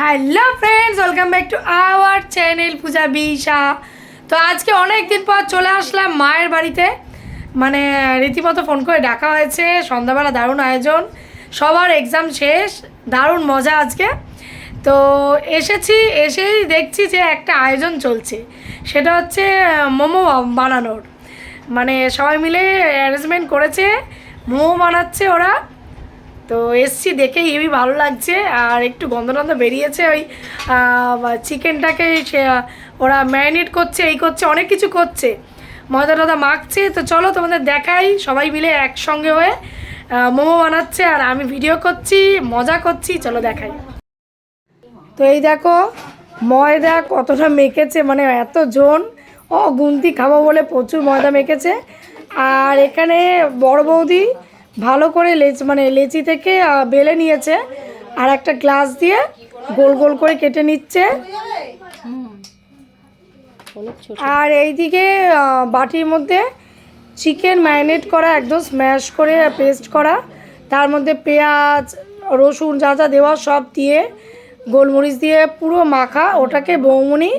Hello friends welcome back to our channel Puja Bisha তো আজকে অনেক দিন পর চলে আসলাম মায়ের বাড়িতে। মানে রীতিমতো ফোন করে ডাকা হয়েছে, সন্ধ্যাবেলা দারুণ আয়োজন, সবার এক্সাম শেষ, দারুণ মজা আজকে। তো এসেছি, এসেই দেখছি যে একটা আয়োজন চলছে, সেটা হচ্ছে, মোমো বানানোর। মানে সবাই মিলে অ্যারেঞ্জমেন্ট করেছে, মোমো বানাচ্ছে ওরা। তো এসছি দেখে হেবি ভালো লাগছে, আর একটু গন্ধ টন্ধ বেরিয়েছে ওই চিকেনটাকে ওরা ম্যারিনেট করছে, এই করছে, অনেক কিছু করছে। ময়দা টদা মাখছে, তো চলো তোমাদের দেখাই, সবাই মিলে একসঙ্গে হয়ে মোমো বানাচ্ছে, আর আমি ভিডিও করছি, মজা করছি, চলো দেখাই। তো এই দেখো, ময়দা কতটা মেখেছে মানে এত জন, ও গুন্তি খাব বলে প্রচুর ময়দা মেখেছে। আর এখানে বড় বৌদি ভালো করে লেচ মানে লেচি থেকে বেলে নিয়েছে। আর একটা গ্লাস দিয়ে গোল গোল করে কেটে নিচ্ছে। আর এইদিকে বাটির মধ্যে চিকেন ম্যারিনেট করা একদম স্ম্যাশ করে পেস্ট করা। তার মধ্যে পেঁয়াজ রসুন যা যা দেওয়া সব দিয়ে গোলমরিচ দিয়ে পুরো মাখা ওটাকে বৌমনি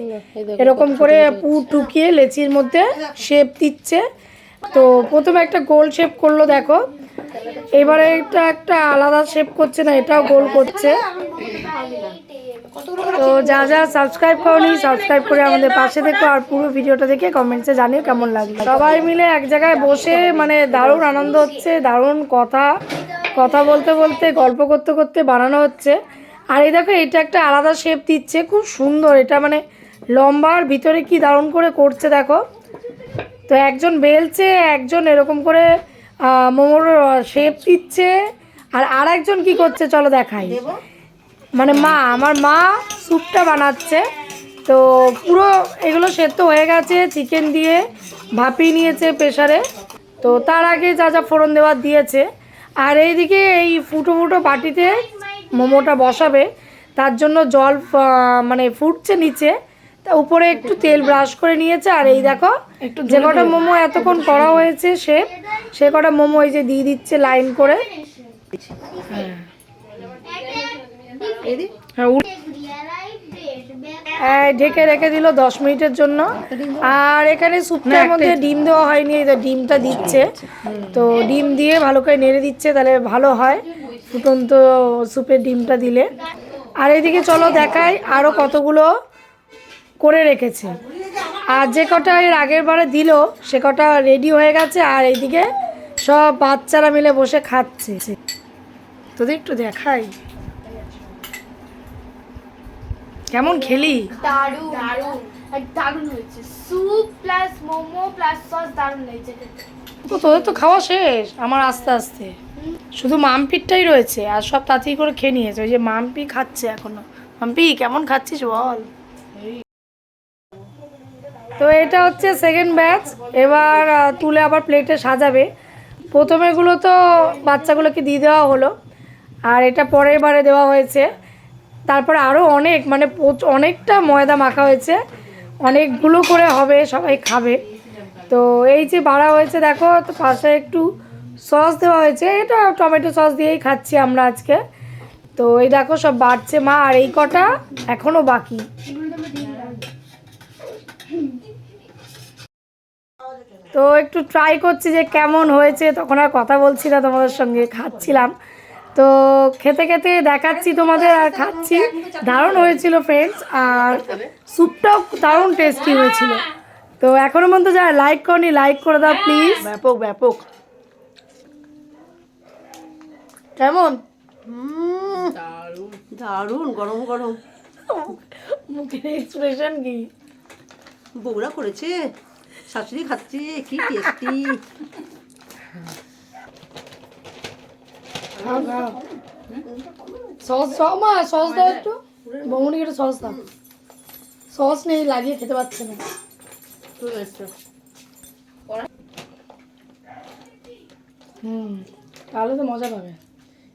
এরকম করে পুর টুকিয়ে লেচির মধ্যে শেপ দিচ্ছে। তো প্রথমে একটা গোল শেপ করল দেখো। এবারে এটা একটা আলাদা শেপ করছে না, এটাও গোল করছে। তো যা যা সাবস্ক্রাইব করনি সাবস্ক্রাইব করে আমাদের পাশে দেখো আর পুরো ভিডিওটা দেখে কমেন্টসে জানিও কেমন লাগল। সবাই মিলে এক জায়গায় বসে মানে দারুণ আনন্দ হচ্ছে, দারুণ কথা কথা বলতে বলতে, গল্প করতে করতে বানানো হচ্ছে। আর এই দেখো, এটা একটা আলাদা শেপ দিচ্ছে, খুব সুন্দর। এটা মানে লম্বার ভিতরে কি দারুণ করে করছে দেখো। তো একজন বেলছে, একজন এরকম করে মোমোর শেপ দিচ্ছে। আর আর একজন কি করছে চলো দেখাই। মানে মা আমার মা স্যুপটা বানাচ্ছে। তো পুরো এগুলো সেদ্ধ হয়ে গেছে চিকেন দিয়ে ভাপিয়ে নিয়েছে প্রেশারে তো তার আগে যা যা ফোড়ন দেওয়ার দিয়েছে। আর এইদিকে এই ফুটো ফুটো বাটিতে মোমোটা বসাবে। তার জন্য জল মানে ফুটছে নিচে। তা উপরে একটু তেল ব্রাশ করে নিয়েছে আর এই দেখো একটু যে কটা মোমো এতক্ষণ করা হয়েছে সে সে কটা মোমো এই যে দিয়ে দিচ্ছে লাইন করে। হ্যাঁ হ্যাঁ, ঢেকে রেখে দিল দশ মিনিটের জন্য। আর এখানে স্যুপটার মধ্যে ডিম দেওয়া হয়নি এই যে ডিমটা দিচ্ছে। তো ডিম দিয়ে ভালো করে নেড়ে দিচ্ছে তাহলে ভালো হয়। ফুটন্ত স্যুপের ডিমটা দিলে। আর এদিকে চলো দেখাই আরও কতগুলো করে রেখেছে। আর যে কটা এর আগের বারে দিল সে কটা রেডি হয়ে গেছে আর এইদিকে সব বাচ্চারা মিলে বসে খাচ্ছে। তোদের একটু দেখাই। কেমন খেলি? দারুণ দারুণ দারুণ হয়েছে। Soup plus momo plus sauce দারুণ খেতে। তো তোদের তো খাওয়া শেষ আমার আস্তে আস্তে। শুধু মামপিটটাই রয়েছে আর সব তাড়াতাড়ি করে খেয়ে নিয়েছে। ওই যে মাম্পি খাচ্ছে এখনও। মাম্পি কেমন খাচ্ছিস বল? তো এটা হচ্ছে সেকেন্ড ব্যাচ এবার তুলে আবার প্লেটে সাজাবে। প্রথমেগুলো তো বাচ্চাগুলোকে দিয়ে দেওয়া হলো। আর এটা পরের বারে দেওয়া হয়েছে। তারপরে আরও অনেক মানে অনেকটা ময়দা মাখা হয়েছে। অনেকগুলো করে হবে, সবাই খাবে। তো এই যে বাড়া হয়েছে, দেখো, তো পাশে একটু সস দেওয়া হয়েছে। এটা টমেটো সস দিয়েই খাচ্ছি আমরা আজকে। তো এই দেখো, সব বাড়ছে মা। আর এই কটা এখনও বাকি। তো একটু ট্রাই করছি যে কেমন হয়েছে তখন আর কথা বলছি না তোমাদের সঙ্গে খাচ্ছিলাম। তো খেতে খেতে দেখাচ্ছি তোমাদের আর খাচ্ছি। দারুণ হয়েছিল ফ্রেন্ডস আর স্যুপটাও দারুণ টেস্টি হয়েছিল। তো এখনও পর্যন্ত যারা লাইক করনি লাইক করে দাও প্লিজ ব্যাপক ব্যাপক। কেমন? দারুণ গরম গরম। মুখের এক্সপ্রেশন কি? বউরা করেছে? শাশুড়ি খাচ্ছে কি টেস্টি সস মা সস দাও একটু। বৌমনিকে একটু সস দাও। সস নেই লাগিয়ে খেতে পারছে না। হুম তাহলে তো মজা পাবে।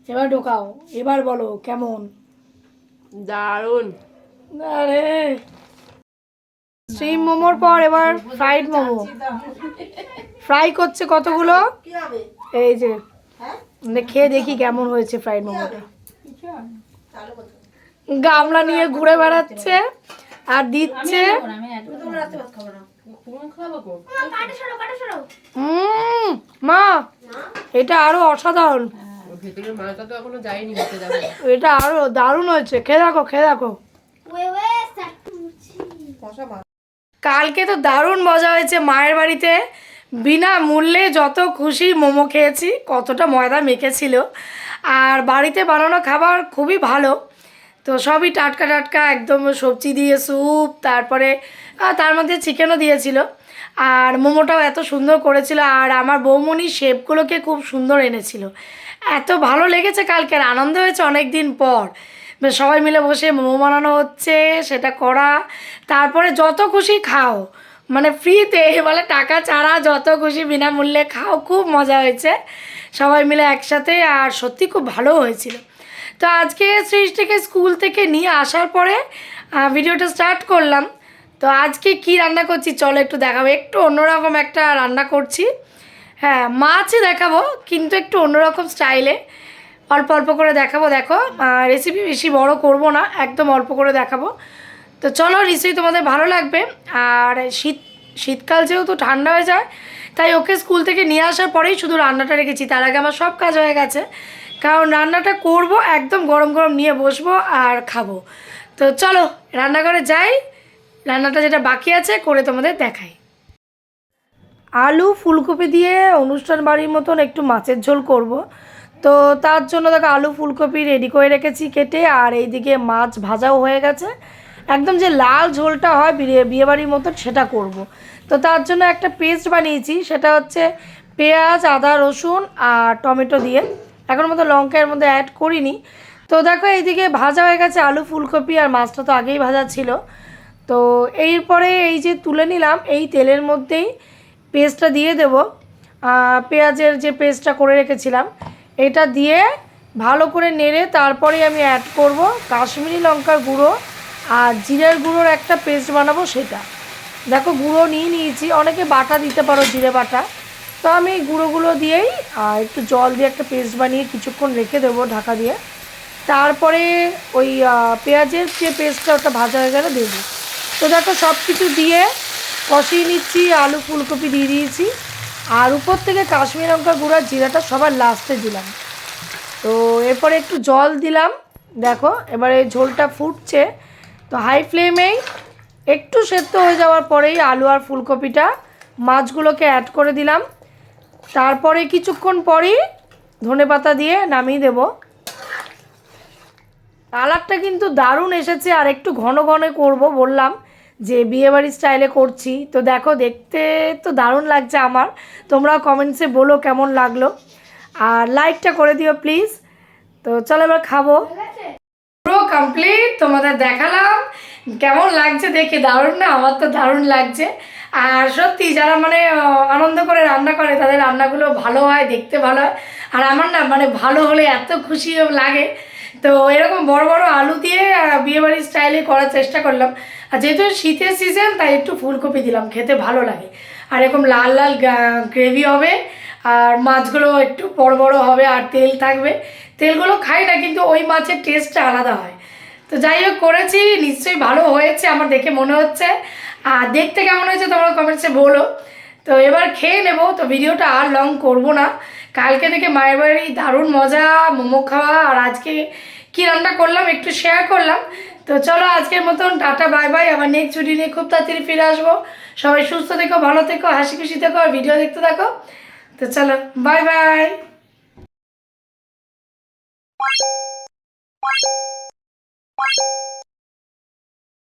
এবার ঢোকাও। এবার বলো কেমন? দারুণ। আরে স্টিম মোমোর পর এবার ফ্রাইড মোমো। ফ্রাই করছে কতগুলো? এই যে মানে খেয়ে দেখি কেমন হয়েছে ফ্রাইড মোমোটা। গামলা নিয়ে ঘুরে বেড়াচ্ছে আর দিচ্ছে। মা এটা আরও অসাধারণ। ভেতরের মালটা তো এখনও যায়নি হতে যাবে এটা আরও দারুণ হয়েছে। খেয়ে দেখো খেয়ে দেখো। কালকে তো দারুণ মজা হয়েছে মায়ের বাড়িতে। বিনা মূল্যে যত খুশি মোমো খেয়েছি, কতটা ময়দা মেখেছিল। আর বাড়িতে বানানো খাবার খুবই ভালো। তো সবই টাটকা টাটকা, একদম সবজি দিয়ে স্যুপ, তারপরে তার মধ্যে চিকেনও দিয়েছিল। আর মোমোটাও এত সুন্দর করেছিল, আর আমার বৌমনি শেপগুলোকে খুব সুন্দর এনেছিল। এত ভালো লেগেছে কালকে, আর আনন্দ হয়েছে অনেক দিন পর। সবাই মিলে বসে মোমো বানানো হচ্ছে, সেটা করা। তারপরে যত খুশি খাও। মানে ফ্রিতে বলে টাকা ছাড়া যত খুশি বিনামূল্যে খাও, খুব মজা হয়েছে। সবাই মিলে একসাথে, আর সত্যি খুব ভালো হয়েছিল। তো আজকে সৃষ্টিকে স্কুল থেকে নিয়ে আসার পরে ভিডিওটা স্টার্ট করলাম। তো আজকে কি রান্না করছি চলো একটু দেখাবো। একটু অন্যরকম একটা রান্না করছি। হ্যাঁ মাছই দেখাবো, কিন্তু একটু অন্যরকম স্টাইলে অল্প অল্প করে দেখাবো, দেখো। রেসিপি বেশি বড় করব না, একদম অল্প করে দেখাবো। তো চলো, নিশ্চয়ই তোমাদের ভালো লাগবে। আর শীত, শীতকাল যেহেতু ঠান্ডা হয়ে যায়, তাই ওকে স্কুল থেকে নিয়ে আসার পরেই শুধু রান্নাটা রেখেছি। তার আগে আমার সব কাজ হয়ে গেছে। কারণ রান্নাটা করব, একদম গরম গরম নিয়ে বসবো আর খাব। তো চলো, রান্নাঘরে যাই। রান্নাটা যেটা বাকি আছে, করে তোমাদের দেখাই। আলু ফুলকপি দিয়ে অনুষ্ঠান বাড়ির মতন একটু মাছের ঝোল করব। তো তার জন্য দেখো আলু ফুলকপি রেডি করে রেখেছি কেটে, আর এইদিকে মাছ ভাজাও হয়ে গেছে। একদম যে লাল ঝোলটা হয় বিয়ে, বিয়েবাড়ির মতন সেটা করব। তো তার জন্য একটা পেস্ট বানিয়েছি, সেটা হচ্ছে পেঁয়াজ, আদা, রসুন আর টমেটো দিয়ে। এখন মতো লঙ্কা এর মধ্যে অ্যাড করিনি। তো দেখো এইদিকে ভাজা হয়ে গেছে আলু ফুলকপি, আর মাছটা তো আগেই ভাজা ছিল। তো এরপরে এই যে তুলে নিলাম, এই তেলের মধ্যেই পেস্টটা দিয়ে দেব। পেঁয়াজের যে পেস্টটা করে রেখেছিলাম এটা দিয়ে ভালো করে নেড়ে তারপরে আমি অ্যাড করব কাশ্মীরি লঙ্কার গুঁড়ো আর জিরের গুঁড়োর একটা পেস্ট বানাবো সেটা। দেখো গুঁড়ো নিয়ে নিয়েছি, অনেকে বাটা দিতে পারো জিরে বাটা। তো আমি গুঁড়োগুলো দিয়েই একটু জল দিয়ে একটা পেস্ট বানিয়ে কিছুক্ষণ রেখে দেবো ঢাকা দিয়ে। তারপরে ওই পেঁয়াজের যে পেস্টটা ওটা ভাজা হয়ে গেলে দেবো তো দেখো সব কিছু দিয়ে কষিয়ে নিচ্ছি, আলু ফুলকপি দিয়ে দিয়েছি। আর উপর থেকে কাশ্মীর লঙ্কা গুঁড়া জিরাটা সবার লাস্টে দিলাম। তো এরপরে একটু জল দিলাম। দেখো, এবারে ঝোলটা ফুটছে। তো হাই ফ্লেমেই একটু সেদ্ধ হয়ে যাওয়ার পরেই আলু আর ফুলকপিটা মাছগুলোকে অ্যাড করে দিলাম। তারপরে কিছুক্ষণ পরেই ধনেপাতা দিয়ে নামিয়ে দেবো। কালারটা কিন্তু দারুণ এসেছে, আর একটু ঘন ঘন করব বললাম। যে বিয়েবাড়ির স্টাইলে করছি। তো দেখো, দেখতে তো দারুণ লাগছে আমার। তোমরাও কমেন্টসে বলো কেমন লাগল। আর লাইকটা করে দিও প্লিজ তো চলো এবার খাব। পুরো কমপ্লিট তোমাদের দেখালাম। কেমন লাগছে দেখে দারুণ না? আমার তো দারুণ লাগছে। আর সত্যি যারা মানে আনন্দ করে রান্না করে, তাদের রান্নাগুলো ভালো হয়, দেখতে ভালো হয়। আর আমার না মানে ভালো হলে এত খুশি লাগে। তো এরকম বড় বড় আলু দিয়ে বিয়েবাড়ির স্টাইলে করার চেষ্টা করলাম। আর যেহেতু শীতের সিজন তাই একটু ফুলকপি দিলাম, খেতে ভালো লাগে। আর এরকম লাল লাল গ্রেভি হবে, আর মাছগুলো একটু বড় বড় হবে, আর তেল থাকবে। তেলগুলো খাই না, কিন্তু ওই মাছের টেস্টটা আলাদা হয়। তো যাই হোক, করেছি, নিশ্চয়ই ভালো হয়েছে, আমার দেখে মনে হচ্ছে। আর দেখতে কেমন হয়েছে তোমরা কমেন্টসে বলো। তো এবার খেয়ে নেব, তো ভিডিওটা আর লং করব না। কালকে থেকে মায়ের বাড়ি দারুণ মজা, মোমো খাওয়া, আর আজকে কি রান্না করলাম, একটু শেয়ার করলাম। তো চলো আজকের মতন, টাটা, বাই বাই। আবার নেক্সট ছুটি নিয়ে খুব তাড়াতাড়ি ফিরে আসব। সবাই সুস্থ থেকো, ভালো থেকো, হাসি খুশি থেকো, আর ভিডিও দেখতে থাকো। তো চলো, বাই বাই।